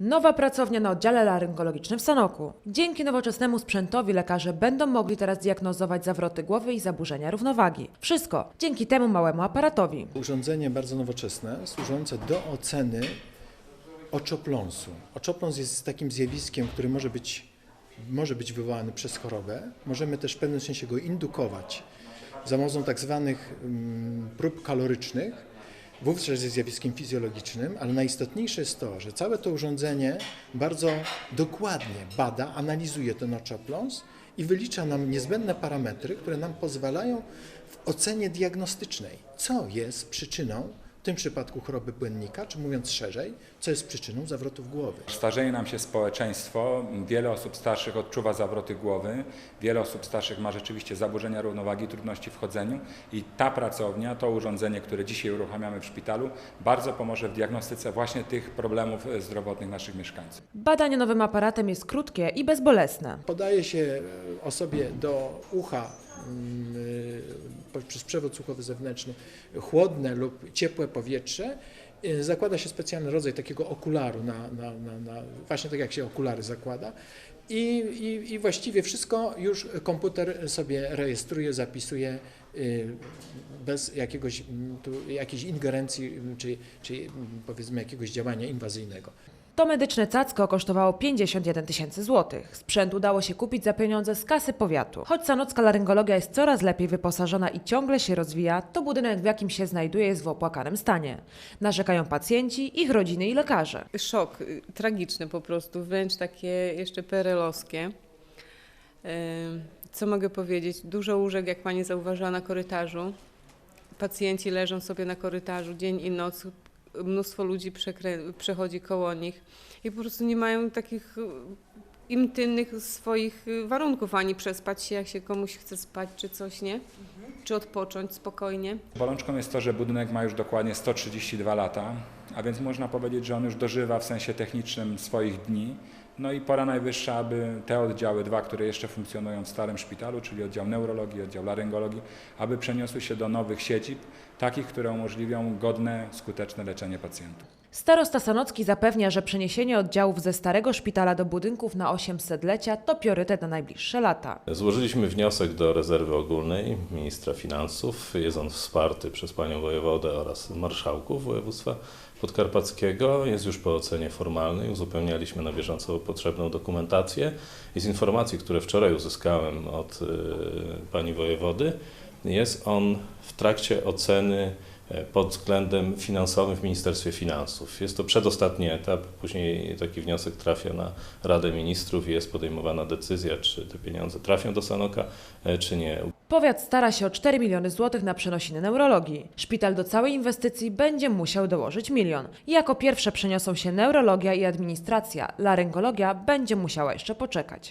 Nowa pracownia na oddziale laryngologicznym w Sanoku. Dzięki nowoczesnemu sprzętowi lekarze będą mogli teraz diagnozować zawroty głowy i zaburzenia równowagi. Wszystko dzięki temu małemu aparatowi. Urządzenie bardzo nowoczesne, służące do oceny oczopląsu. Oczopląs jest takim zjawiskiem, który może być, może być wywołany przez chorobę. Możemy też w pewnym sensie go indukować za pomocą tak zwanych mm, prób kalorycznych. Wówczas jest zjawiskiem fizjologicznym, ale najistotniejsze jest to, że całe to urządzenie bardzo dokładnie bada, analizuje ten oczopląs i wylicza nam niezbędne parametry, które nam pozwalają w ocenie diagnostycznej, co jest przyczyną w tym przypadku choroby błędnika, czy mówiąc szerzej, co jest przyczyną zawrotów głowy. Starzeje nam się społeczeństwo, wiele osób starszych odczuwa zawroty głowy, wiele osób starszych ma rzeczywiście zaburzenia równowagi, trudności w chodzeniu i ta pracownia, to urządzenie, które dzisiaj uruchamiamy w szpitalu, bardzo pomoże w diagnostyce właśnie tych problemów e, zdrowotnych naszych mieszkańców. Badanie nowym aparatem jest krótkie i bezbolesne. Podaje się e, osobie do ucha mm, y, poprzez przewód słuchowy zewnętrzny chłodne lub ciepłe powietrze. Y, Zakłada się specjalny rodzaj takiego okularu, na, na, na, na, właśnie tak jak się okulary zakłada. I, i, I właściwie wszystko już komputer sobie rejestruje, zapisuje y, bez jakiegoś, mm, tu, jakiejś ingerencji mm, czy, czy mm, powiedzmy jakiegoś działania inwazyjnego. To medyczne cacko kosztowało 51 tysięcy złotych. Sprzęt udało się kupić za pieniądze z kasy powiatu. Choć sanocka laryngologia jest coraz lepiej wyposażona i ciągle się rozwija, to budynek, w jakim się znajduje, jest w opłakanym stanie. Narzekają pacjenci, ich rodziny i lekarze. szok, y, tragiczny po prostu, wręcz takie jeszcze perelowskie. Ym, Co mogę powiedzieć? Dużo łóżek, jak pani zauważyła, na korytarzu. Pacjenci leżą sobie na korytarzu dzień i noc. Mnóstwo ludzi przekrę- przechodzi koło nich i po prostu nie mają takich y, intymnych swoich y, warunków, ani przespać się, jak się komuś chce spać, czy coś, nie? Czy odpocząć spokojnie. Bolączką jest to, że budynek ma już dokładnie 132 lata, a więc można powiedzieć, że on już dożywa w sensie technicznym swoich dni. No i pora najwyższa, aby te oddziały dwa, które jeszcze funkcjonują w starym szpitalu, czyli oddział neurologii, oddział laryngologii, aby przeniosły się do nowych siedzib, takich, które umożliwią godne, skuteczne leczenie pacjentów. Starosta Sanocki zapewnia, że przeniesienie oddziałów ze starego szpitala do budynków na 800-lecia to priorytet na najbliższe lata. Złożyliśmy wniosek do rezerwy ogólnej ministra finansów. Jest on wsparty przez panią wojewodę oraz marszałków województwa podkarpackiego. Jest już po ocenie formalnej. Uzupełnialiśmy na bieżąco potrzebną dokumentację. I z informacji, które wczoraj uzyskałem od y, pani wojewody, jest on w trakcie oceny pod względem finansowym w Ministerstwie Finansów. Jest to przedostatni etap, później taki wniosek trafia na Radę Ministrów i jest podejmowana decyzja, czy te pieniądze trafią do Sanoka, e, czy nie. Powiat stara się o 4 miliony złotych na przenosiny neurologii. Szpital do całej inwestycji będzie musiał dołożyć milion. Jako pierwsze przeniosą się neurologia i administracja. Laryngologia będzie musiała jeszcze poczekać.